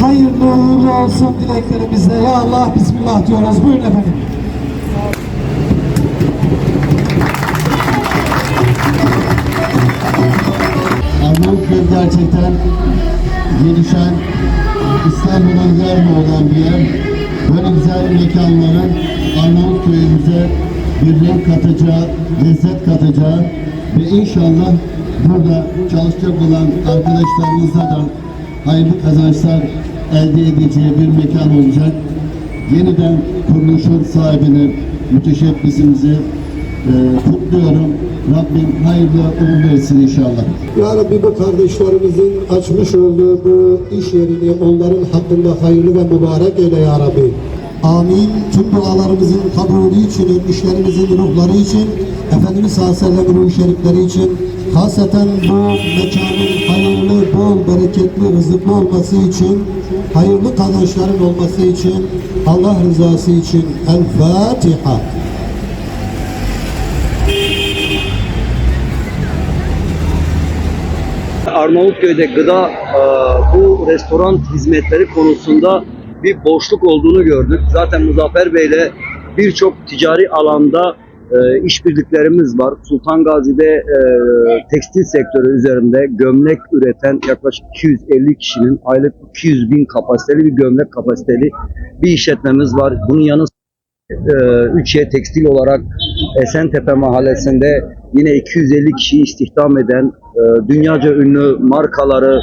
Hayırlı uğurlu olsun dileklerimizle. Ya Allah Bismillah diyoruz. Buyurun efendim. Arnavutköy gerçekten gelişen İstanbul'un yerli olan bir yer. Böyle güzel mekanların Arnavutköy'ümüze bir renk katacağı, lezzet katacağı ve inşallah burada çalışacak olan arkadaşlarımıza da hayırlı kazançlar elde edeceği bir mekan olacak. Yeniden kuruluşun sahibini, müteşebbisimizi e, kutluyorum. Rabbim hayırlı uğurlu etsin inşallah. Ya Rabbi bu kardeşlerimizin açmış olduğu bu iş yerini onların hakkında hayırlı ve mübarek eyle Ya Rabbi. Amin. Tüm dualarımızın kabulü için, ölmüşlerimizin ruhları için, Efendimiz sallallahu aleyhi ve sellem ruhu şerifleri için, haseten bu mekanın hayırlı, bol, bereketli, rızıklı olması için, hayırlı kazançların olması için, Allah rızası için El Fatiha. Arnavutköy'de gıda e, bu restoran hizmetleri konusunda bir boşluk olduğunu gördük. Zaten Muzaffer Bey'le birçok ticari alanda e, işbirliklerimiz var. Sultan Gazi'de e, tekstil sektörü üzerinde gömlek üreten yaklaşık 250 kişinin aylık 200 bin kapasiteli bir gömlek kapasiteli bir işletmemiz var. Bunun yanı e, 3Y Tekstil olarak Esentepe mahallesinde yine 250 kişiyi istihdam eden e, dünyaca ünlü markaları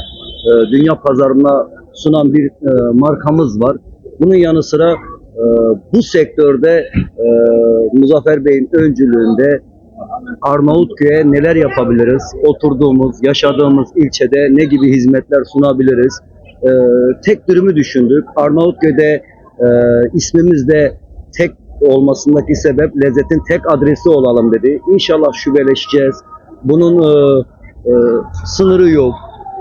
e, dünya pazarına sunan bir e, markamız var. Bunun yanı sıra e, bu sektörde e, Muzaffer Bey'in öncülüğünde Arnavutköy'e neler yapabiliriz? Oturduğumuz, yaşadığımız ilçede ne gibi hizmetler sunabiliriz? E, tek dürümü düşündük. Arnavutköy'de e, ismimiz de tek olmasındaki sebep lezzetin tek adresi olalım dedi. İnşallah şubeleşeceğiz. Bunun e, e, sınırı yok.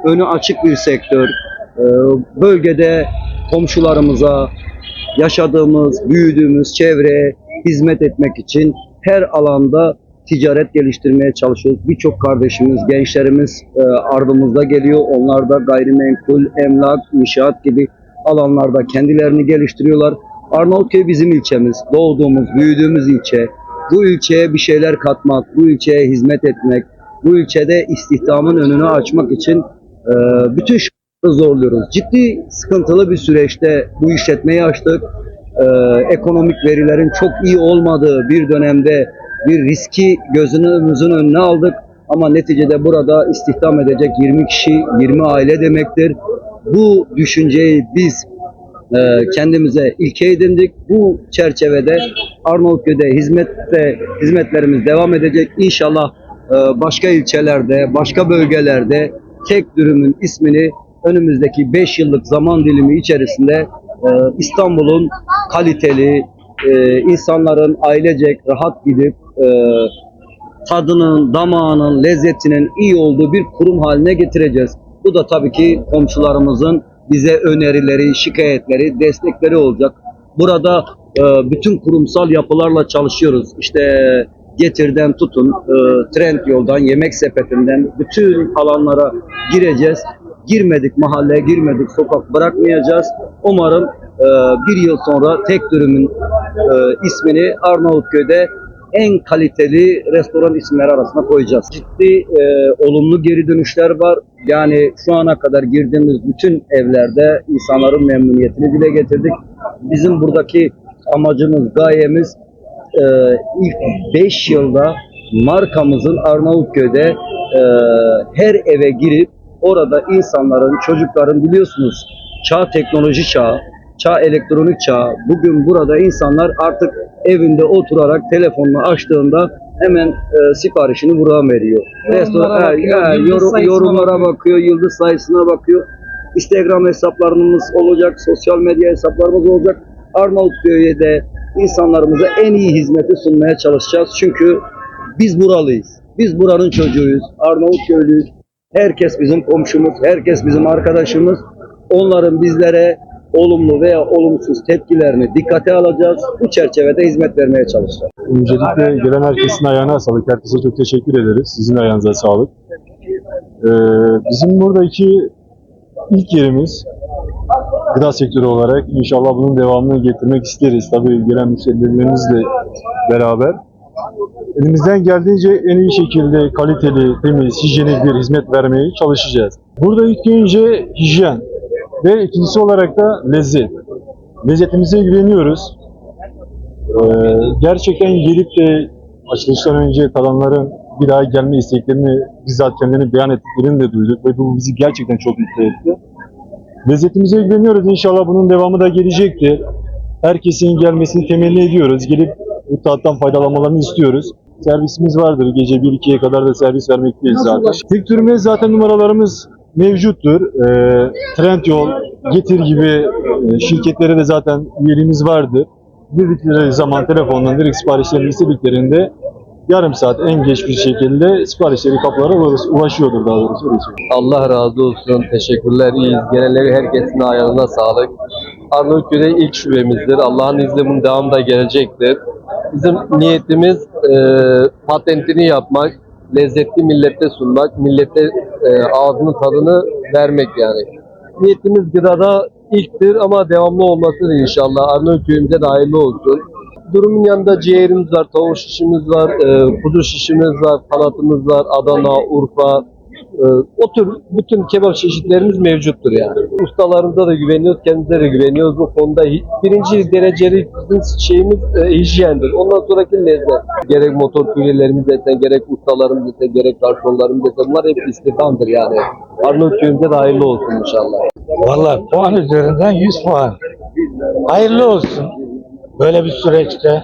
Önü açık bir sektör. E, bölgede komşularımıza, yaşadığımız, büyüdüğümüz çevreye hizmet etmek için her alanda ticaret geliştirmeye çalışıyoruz. Birçok kardeşimiz, gençlerimiz e, ardımızda geliyor. Onlar da gayrimenkul, emlak, inşaat gibi alanlarda kendilerini geliştiriyorlar. Arnavutköy bizim ilçemiz. Doğduğumuz, büyüdüğümüz ilçe. Bu ilçeye bir şeyler katmak, bu ilçeye hizmet etmek, bu ilçede istihdamın önünü açmak için e, bütün zorluyoruz. Ciddi sıkıntılı bir süreçte bu işletmeyi açtık. E, ekonomik verilerin çok iyi olmadığı bir dönemde bir riski gözümüzün önüne aldık. Ama neticede burada istihdam edecek 20 kişi, 20 aile demektir. Bu düşünceyi biz e, kendimize ilke edindik. Bu çerçevede Arnavutköy'de hizmette hizmetlerimiz devam edecek. İnşallah e, başka ilçelerde, başka bölgelerde tek dürümün ismini önümüzdeki 5 yıllık zaman dilimi içerisinde e, İstanbul'un kaliteli, e, insanların ailecek rahat gidip e, tadının, damağının, lezzetinin iyi olduğu bir kurum haline getireceğiz. Bu da tabii ki komşularımızın bize önerileri, şikayetleri, destekleri olacak. Burada e, bütün kurumsal yapılarla çalışıyoruz. İşte Getir'den tutun, e, Trend yoldan, yemek sepetinden bütün alanlara gireceğiz. Girmedik mahalleye, girmedik sokak bırakmayacağız. Umarım e, bir yıl sonra tek dürümün e, ismini Arnavutköy'de en kaliteli restoran isimleri arasına koyacağız. Ciddi e, olumlu geri dönüşler var. Yani şu ana kadar girdiğimiz bütün evlerde insanların memnuniyetini dile getirdik. Bizim buradaki amacımız, gayemiz e, ilk 5 yılda markamızın Arnavutköy'de e, her eve girip orada insanların, çocukların biliyorsunuz çağ teknoloji çağı, çağ elektronik çağı. Bugün burada insanlar artık evinde oturarak telefonunu açtığında hemen e, siparişini buradan veriyor. Bakıyor, he, he, yıldız yorum- yorumlara bakıyor. bakıyor, yıldız sayısına bakıyor. Instagram hesaplarımız olacak, sosyal medya hesaplarımız olacak. Arnavutköy'e de insanlarımıza en iyi hizmeti sunmaya çalışacağız. Çünkü biz buralıyız. Biz buranın çocuğuyuz. Arnavutköylüyüz. Herkes bizim komşumuz, herkes bizim arkadaşımız. Onların bizlere olumlu veya olumsuz tepkilerini dikkate alacağız. Bu çerçevede hizmet vermeye çalışacağız. Öncelikle gelen herkesin ayağına sağlık. Herkese çok teşekkür ederiz. Sizin ayağınıza sağlık. Ee, bizim buradaki ilk yerimiz gıda sektörü olarak inşallah bunun devamını getirmek isteriz. Tabii gelen müşterilerimizle beraber. Elimizden geldiğince en iyi şekilde kaliteli, temiz, hijyenik bir hizmet vermeye çalışacağız. Burada ilk önce hijyen ve ikincisi olarak da lezzet. Lezzetimize güveniyoruz. Ee, gerçekten gelip de açılıştan önce tadanların bir daha gelme isteklerini bizzat kendilerini beyan ettiklerini de duyduk ve bu bizi gerçekten çok mutlu etti. Lezzetimize güveniyoruz. İnşallah bunun devamı da gelecektir. Herkesin gelmesini temenni ediyoruz. Gelip bu tattan faydalanmalarını istiyoruz. Servisimiz vardır. Gece 1-2'ye kadar da servis vermekteyiz zaten. Tek türüme zaten numaralarımız mevcuttur. Ee, Trendyol, Getir gibi e, şirketlere de zaten üyeliğimiz vardır. Dedikleri zaman telefondan direkt siparişlerini istediklerinde yarım saat en geç bir şekilde siparişleri kapılara ulaşıyordur daha doğrusu. Allah razı olsun. Teşekkürler. İyiyiz. Genelleri herkesin ayağına sağlık. Arnavutköy'de ilk şubemizdir. Allah'ın izniyle bunun devamı da gelecektir. Bizim niyetimiz e, patentini yapmak, lezzetli millete sunmak, millete e, ağzının tadını vermek yani. Niyetimiz gıdada ilktir ama devamlı olmasıdır inşallah. Arnavutköy'ümüze de hayırlı olsun. Durumun yanında ciğerimiz var, tavuk şişimiz var, e, kuzu şişimiz var, kanatımız var, Adana, Urfa, ee, o tür bütün kebap çeşitlerimiz mevcuttur yani. Ustalarımıza da güveniyoruz, kendimize de güveniyoruz bu konuda. Birinci dereceli bizim şeyimiz e, hijyendir. Ondan sonraki lezzet. Gerek motor kuryelerimiz desen, gerek ustalarımız desen, gerek garsonlarımız desen bunlar hep istihdamdır yani. Arnavutköy'ümüze de hayırlı olsun inşallah. Vallahi puan üzerinden 100 puan. Hayırlı olsun. Böyle bir süreçte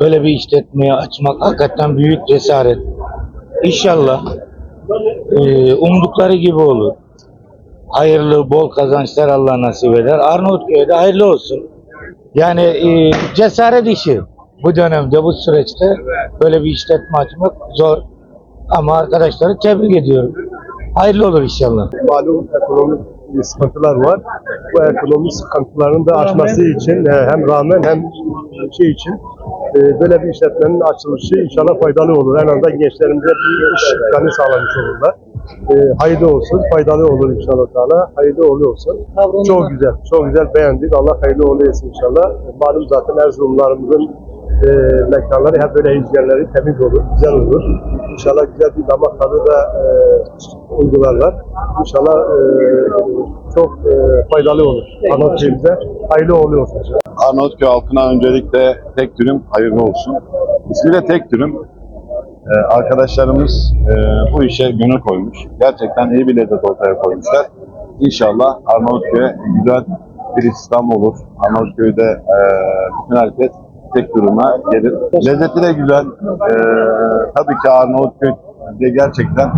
böyle bir işletmeyi açmak hakikaten büyük cesaret. İnşallah e, umdukları gibi olur. Hayırlı, bol kazançlar Allah nasip eder. Arnavutköy'de hayırlı olsun. Yani e, cesaret işi bu dönemde, bu süreçte böyle bir işletme açmak zor. Ama arkadaşları tebrik ediyorum. Hayırlı olur inşallah. malum ekonomik sıkıntılar var. Bu ekonomik sıkıntıların da aşması için e, hem rağmen hem şey için böyle bir işletmenin açılışı inşallah faydalı olur. En azından gençlerimize bir iş imkanı sağlamış olurlar. E, hayırlı olsun, faydalı olur inşallah Teala. Hayırlı uğurlu olsun. Çok güzel, çok güzel beğendik. Allah hayırlı uğurlu etsin inşallah. Malum zaten Erzurumlarımızın e, mekanları hep böyle hijyenleri temiz olur, güzel olur. İnşallah güzel bir damak tadı da e, uygularlar. İnşallah e, çok e, faydalı olur. Anadolu'muza hayırlı uğurlu olsun. inşallah. Arnavutköy halkına öncelikle tek dürüm hayırlı olsun. İsmi de tek dürüm. Ee, arkadaşlarımız e, bu işe gönül koymuş. Gerçekten iyi bir lezzet ortaya koymuşlar. İnşallah Arnavutköy'e güzel bir İslam olur. Arnavutköy'de e, bütün herkes tek duruma gelir. Lezzeti de güzel. Ee, tabii ki Arnavutköy'de gerçekten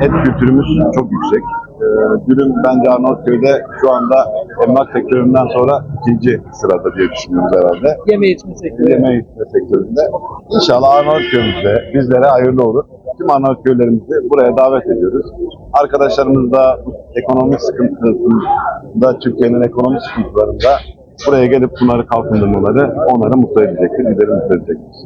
et kültürümüz çok yüksek. Ee, dürüm bence Arnavutköy'de şu anda emlak sektöründen sonra ikinci sırada diye düşünüyoruz herhalde. Yeme içme sektörü. Yeme içme sektöründe. İnşallah Arnavutköy'ümüzde bizlere hayırlı olur. Tüm Arnavutköylerimizi buraya davet ediyoruz. Arkadaşlarımız da ekonomik sıkıntısında, Türkiye'nin ekonomik sıkıntılarında buraya gelip bunları kalkındırmaları onları mutlu edecektir, bizleri mutlu edecektir.